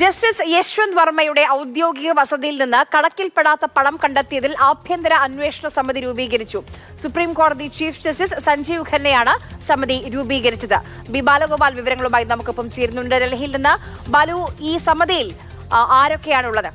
Justice Yashwant വർമ്മയുടെ ഔദ്യോഗിക വസതിയിൽ നിന്ന് കണക്കിൽപ്പെടാത്ത പണം കണ്ടെത്തിയതിൽ ആഭ്യന്തര അന്വേഷണ സമിതി രൂപീകരിച്ചു. സുപ്രീം കോടതി ചീഫ് ജസ്റ്റിസ് സഞ്ജീവ് ഖന്നയാണ് സമിതി രൂപീകരിച്ചത്. ബി ബാലഗോപാൽ വിവരങ്ങളുമായി നമുക്കൊപ്പം ചേരുന്നുണ്ട്. ഡൽഹിയിൽ നിന്ന് ബാലു ഈ സമിതിയിൽ ആരൊക്കെയാണുള്ളത്?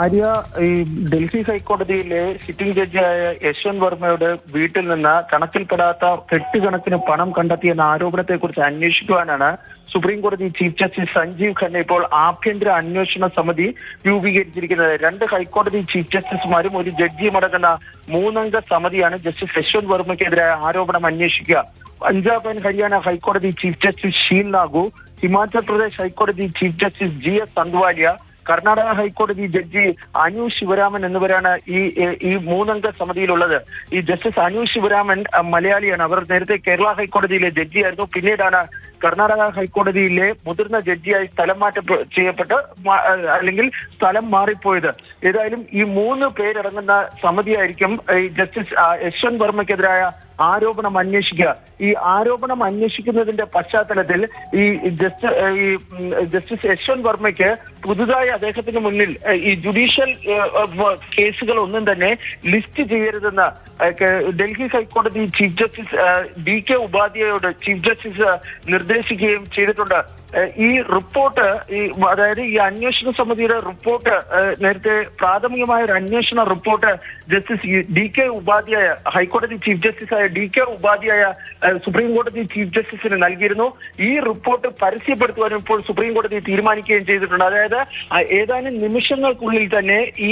ആര്യ ഈ ഡൽഹി ഹൈക്കോടതിയിലെ സിറ്റിംഗ് ജഡ്ജിയായ യശ്വന്ത് വർമ്മയുടെ വീട്ടിൽ നിന്ന് കണക്കിൽപ്പെടാത്ത കെട്ടുകണക്കിന് പണം കണ്ടെത്തിയെന്ന ആരോപണത്തെ കുറിച്ച് അന്വേഷിക്കുവാനാണ് സുപ്രീം കോടതി ചീഫ് ജസ്റ്റിസ് സഞ്ജീവ് ഖന്ന ഇപ്പോൾ ആഭ്യന്തര അന്വേഷണ സമിതി രൂപീകരിച്ചിരിക്കുന്നത്. രണ്ട് ഹൈക്കോടതി ചീഫ് ജസ്റ്റിസുമാരും ഒരു ജഡ്ജിയും അടങ്ങുന്ന മൂന്നംഗ സമിതിയാണ് ജസ്റ്റിസ് യശ്വന്ത് വർമ്മയ്ക്കെതിരായ ആരോപണം അന്വേഷിക്കുക. പഞ്ചാബ് ആൻഡ് ഹരിയാന ഹൈക്കോടതി ചീഫ് ജസ്റ്റിസ് ഷീൽ നാഗു ഹിമാചൽ പ്രദേശ് ഹൈക്കോടതി chief justice G S Sandhawalia Karnataka ഹൈക്കോടതി ജഡ്ജി അനു ശിവരാമൻ എന്നിവരാണ് ഈ ഈ മൂന്നംഗ സമിതിയിലുള്ളത്. ഈ ജസ്റ്റിസ് അനു ശിവരാമൻ മലയാളിയാണ്. അവർ നേരത്തെ കേരള ഹൈക്കോടതിയിലെ ജഡ്ജിയായിരുന്നു. പിന്നീടാണ് കർണാടക ഹൈക്കോടതിയിലെ മുതിർന്ന ജഡ്ജിയായി സ്ഥലം മാറ്റം ചെയ്യപ്പെട്ട് അല്ലെങ്കിൽ സ്ഥലം മാറിപ്പോയത്. ഏതായാലും ഈ മൂന്ന് പേരടങ്ങുന്ന സമിതിയായിരിക്കും ഈ ജസ്റ്റിസ് യശ്വന്ത് വർമ്മയ്ക്കെതിരായ ആരോപണം അന്വേഷിക്കുക. ഈ ആരോപണം അന്വേഷിക്കുന്നതിന്റെ പശ്ചാത്തലത്തിൽ ഈ ജസ്റ്റ് ഈ ജസ്റ്റിസ് യശ്വന്ത് വർമ്മയ്ക്ക് പുതുതായി അദ്ദേഹത്തിന് മുന്നിൽ ഈ ജുഡീഷ്യൽ കേസുകൾ ഒന്നും തന്നെ ലിസ്റ്റ് ചെയ്യരുതെന്ന് ഡൽഹി ഹൈക്കോടതി ചീഫ് ജസ്റ്റിസ് ഡി കെ ഉപാധ്യായോട് ചീഫ് ജസ്റ്റിസ് നിർദ്ദേശിക്കുകയും ചെയ്തിട്ടുണ്ട്. ഈ റിപ്പോർട്ട് ഈ അതായത് ഈ അന്വേഷണ സമിതിയുടെ റിപ്പോർട്ട് നേരത്തെ പ്രാഥമികമായ ഒരു അന്വേഷണ report justice D K Upadhyaya ഹൈക്കോടതി ചീഫ് ജസ്റ്റിസായ ഡി കെ ഉപാധ്യായ സുപ്രീം കോടതി ചീഫ് ജസ്റ്റിസിന് നൽകിയിരുന്നു. ഈ റിപ്പോർട്ട് പരസ്യപ്പെടുത്തുവാനും ഇപ്പോൾ സുപ്രീം കോടതി തീരുമാനിക്കുകയും ചെയ്തിട്ടുണ്ട്. അതായത് ആ ഏതാനും നിമിഷങ്ങൾക്കുള്ളിൽ തന്നെ ഈ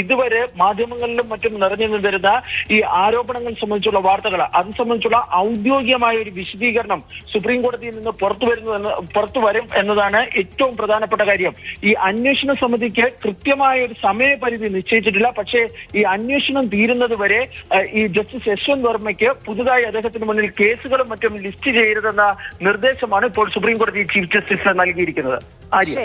ഇതുവരെ മാധ്യമങ്ങളിലും മറ്റും നിറഞ്ഞു നിന്നിരുന്ന ഈ ആരോപണങ്ങൾ സംബന്ധിച്ചുള്ള വാർത്തകൾ അത് സംബന്ധിച്ചുള്ള ഔദ്യോഗികമായ ഒരു വിശദീകരണം സുപ്രീം കോടതിയിൽ നിന്ന് പുറത്തു വരുന്നു പുറത്തു വരും എന്നതാണ് ഏറ്റവും പ്രധാനപ്പെട്ട കാര്യം. ഈ അന്വേഷണ സമിതിക്ക് കൃത്യമായ ഒരു സമയപരിധി നിശ്ചയിച്ചിട്ടില്ല. പക്ഷേ ഈ അന്വേഷണം തീരുന്നത് വരെ ഈ ജസ്റ്റിസ് യശ്വന്ത് വർമ്മയ്ക്ക് പുതുതായി അദ്ദേഹത്തിന് മുന്നിൽ കേസുകളും മറ്റും ലിസ്റ്റ് ചെയ്യരുതെന്ന നിർദ്ദേശമാണ് ഇപ്പോൾ സുപ്രീം കോടതി ചീഫ് ജസ്റ്റിസ് നൽകിയിരിക്കുന്നത്. ആര്യ?